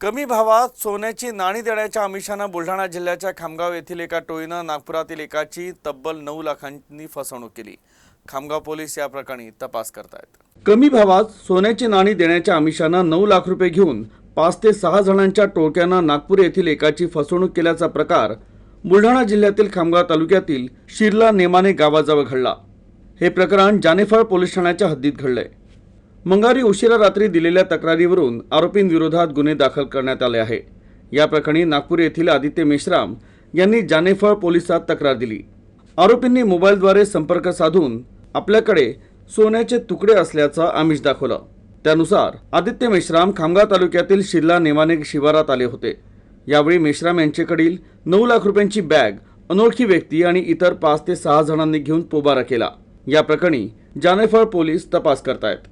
कमी भावात सोन्याची नाणी देण्याच्या आमिषानं बुलढाणा जिल्ह्याच्या खामगाव येथील एका टोळीनं नागपुरातील एकाची तब्बल नऊ लाखांनी फसवणूक केली. खामगाव पोलीस या प्रकरणी तपास करतायत. कमी भावात सोन्याची नाणी देण्याच्या आमिषानं नऊ लाख रुपये घेऊन पाच ते सहा जणांच्या टोळक्यानं नागपूर येथील एकाची फसवणूक केल्याचा प्रकार बुलढाणा जिल्ह्यातील खामगाव तालुक्यातील शिरला नेमाने गावाजवळ घडला. हे प्रकरण जानेफळ पोलीस ठाण्याच्या हद्दीत घडलंय. मंगारी उशिरा रात्री दिलेल्या तक्रारीवरून आरोपींविरोधात गुन्हे दाखल करण्यात आले आहे. या प्रकरणी नागपूर येथील आदित्य मेश्राम यांनी जानेफळ पोलिसात तक्रार दिली. आरोपींनी मोबाईलद्वारे संपर्क साधून आपल्याकडे सोन्याचे तुकडे असल्याचं आमिष दाखवलं. त्यानुसार आदित्य मेश्राम खामगाव तालुक्यातील शिरला नेवाने शिवारात आले होते. यावेळी मेश्राम यांच्याकडील नऊ लाख रुपयांची बॅग अनोळखी व्यक्ती आणि इतर पाच ते सहा जणांनी घेऊन पोबारा केला. या प्रकरणी जानेफळ पोलीस तपास करतायत.